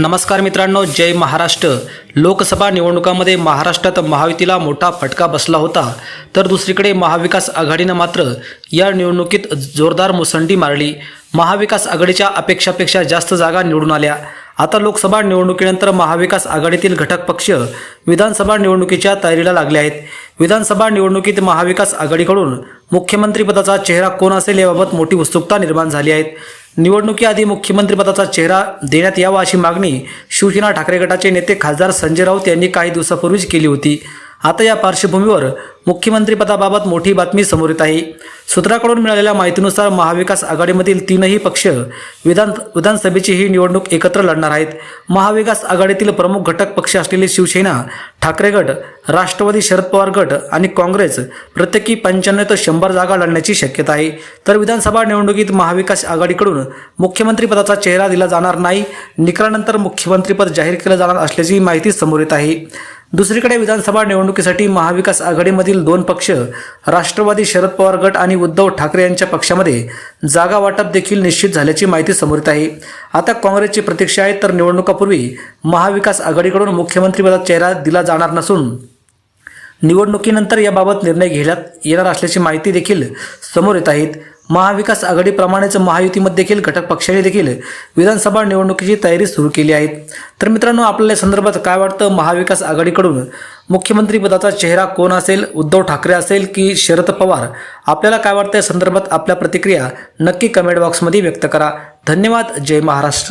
नमस्कार मित्रांनो जय महाराष्ट्र. लोकसभा निवडणुकामध्ये महाराष्ट्रात महायुतीला मोठा फटका बसला होता. तर दुसरीकडे महाविकास आघाडीनं मात्र या निवडणुकीत जोरदार मुसंडी मारली. महाविकास आघाडीच्या अपेक्षापेक्षा जास्त जागा निवडून आल्या. आता लोकसभा निवडणुकीनंतर महाविकास आघाडीतील घटक पक्ष विधानसभा निवडणुकीच्या तयारीला लागले आहेत. विधानसभा निवडणुकीत महाविकास आघाडीकडून मुख्यमंत्रीपदाचा चेहरा कोण असेल याबाबत मोठी उत्सुकता निर्माण झाली आहे. निवडणुकीआधी मुख्यमंत्रीपदाचा चेहरा देण्यात यावा अशी मागणी शिवसेना ठाकरे गटाचे नेते खासदार संजय राऊत यांनी काही दिवसापूर्वीच केली होती. आता या पार्श्वभूमीवर मुख्यमंत्रीपदाबाबत मोठी बातमी समोर येत आहे. सूत्राकडून मिळालेल्या माहितीनुसार महाविकास आघाडीमधील तीनही पक्ष विधान विधानसभेची ही निवडणूक एकत्र लढणार आहेत. महाविकास आघाडीतील प्रमुख घटक पक्ष असलेले शिवसेना ठाकरे गट राष्ट्रवादी शरद पवार गट आणि काँग्रेस प्रत्येकी पंच्याण्णव ते शंभर जागा लढण्याची शक्यता आहे. तर विधानसभा निवडणुकीत महाविकास आघाडीकडून मुख्यमंत्रीपदाचा चेहरा दिला जाणार नाही. निकालानंतर मुख्यमंत्रीपद जाहीर केलं जाणार असल्याची माहिती समोर येत आहे. दुसरीकडे विधानसभा निवडणुकीसाठी महाविकास आघाडीमधील दोन पक्ष राष्ट्रवादी शरद पवार गट आणि उद्धव ठाकरे यांच्या पक्षामध्ये जागा वाटप देखील निश्चित झाल्याची माहिती समोर येत आहे. आता काँग्रेसची प्रतीक्षा आहे तर निवडणुकापूर्वी महाविकास आघाडीकडून मुख्यमंत्रीपदाचा चेहरा दिला जाणार नसून निवडणुकीनंतर याबाबत निर्णय घेण्यात येणार असल्याची माहिती देखील समोर येत आहेत महाविकास आघाडीप्रमाणेच महायुतीमध्ये देखील घटक पक्षाने देखील विधानसभा निवडणुकीची तयारी सुरू केली आहे. तर मित्रांनो आपल्याला या संदर्भात काय वाटतं? महाविकास आघाडीकडून मुख्यमंत्रीपदाचा चेहरा कोण असेल? उद्धव ठाकरे असेल की शरद पवार? आपल्याला काय वाटतं? या संदर्भात आपल्या प्रतिक्रिया नक्की कमेंट बॉक्समध्ये व्यक्त करा. धन्यवाद. जय महाराष्ट्र.